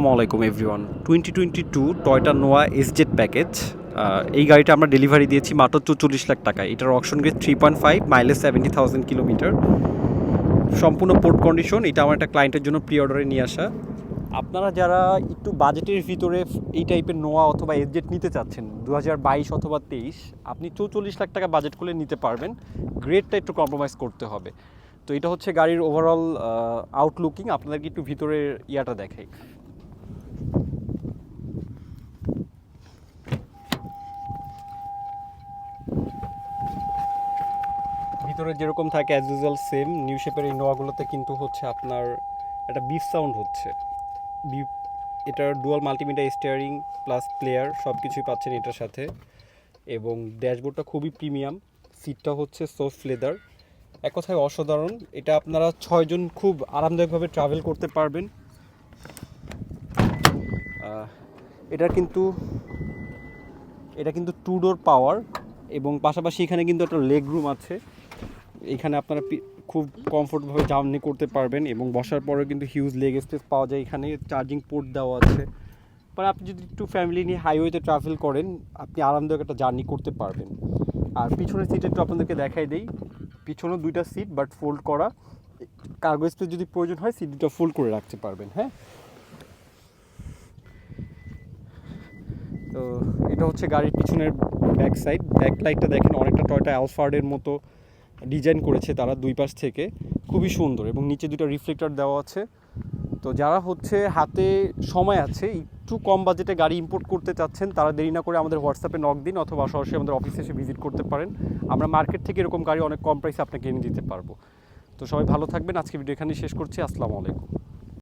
আসসালামু আলাইকুম everyone twenty twenty two Toyota Noah SZ package এই গাড়িটা আমরা ডেলিভারি দিয়েছি মাত্র চৌচল্লিশ লাখ টাকায়। এটার option grade three point five mileage seventy thousand kilometre সম্পূর্ণ পোর্ট কন্ডিশন এটা আমার একটা ক্লায়েন্টের জন্য প্রি অর্ডারে নিয়ে আসা। আপনারা যারা একটু বাজেটের ভিতরে এই টাইপের নোয়া অথবা এসজেড নিতে চাচ্ছেন দু হাজার বাইশ অথবা তেইশ, আপনি চৌচল্লিশ লাখ টাকা বাজেট করলে নিতে পারবেন। গ্রেডটা একটু কম্প্রোমাইজ করতে হবে। তো এটা হচ্ছে গাড়ির ওভারঅল আউটলুকিং আপনাদেরকে একটু ভিতরের ইয়াটা দেখাই। ভিতরে যেরকম থাকে অ্যাজ ইউজুয়াল সেম নিউ শেপের এই নোয়াগুলোতে কিন্তু হচ্ছে আপনার একটা বিফ সাউন্ড হচ্ছে। বিফ এটার dual multimedia steering plus player সব কিছুই পাচ্ছেন এটার সাথে। এবং ড্যাশবোর্ডটা খুবই প্রিমিয়াম সিটটা হচ্ছে সফট লেদার এক কথায় অসাধারণ, এটা আপনারা ছয়জন খুব আরামদায়কভাবে ট্রাভেল করতে পারবেন। এটার কিন্তু, এটা কিন্তু টু ডোর পাওয়ার এবং পাশাপাশি এখানে কিন্তু একটা লেগ রুম আছে। এখানে আপনারা খুব কমফোর্টভাবে জার্নি করতে পারবেন এবং বসার পরেও কিন্তু হিউজ লেগ স্পেস পাওয়া যায়। এখানে চার্জিং পোর্ট দেওয়া আছে। পরে আপনি যদি একটু ফ্যামিলি নিয়ে হাইওয়েতে ট্রাভেল করেন, আপনি আরামদায়ক একটা জার্নি করতে পারবেন। আর পিছনের সিট একটু আপনাদেরকে দেখাই দেই। পিছনেও দুইটা সিট বাট ফোল্ড করা। কার্গো স্পেস যদি প্রয়োজন হয় সিট দুটো ফোল্ড করে রাখতে পারবেন হ্যাঁ? তো এটা হচ্ছে গাড়ির পিছনের ব্যাক সাইড ব্যাক লাইটটা দেখেন, অনেকটা টয়টা অ্যালফার্ডের মতো ডিজাইন করেছে তারা দুই পাশ থেকে। খুবই সুন্দর এবং নিচে দুটো রিফ্লেক্টর দেওয়া আছে। তো যারা হচ্ছে হাতে সময় আছে, একটু কম বাজেটে গাড়ি ইম্পোর্ট করতে চাচ্ছেন, তারা দেরি না করে আমাদের হোয়াটসঅ্যাপে নক দিন অথবা সরাসরি আমাদের অফিসে এসে ভিজিট করতে পারেন। আমরা মার্কেট থেকে এরকম গাড়ি অনেক কম প্রাইসে আপনাকে এনে দিতে পারব। তো সবাই ভালো থাকবেন। আজকে ভিডিও এখানেই শেষ করছি। আসসালামু আলাইকুম।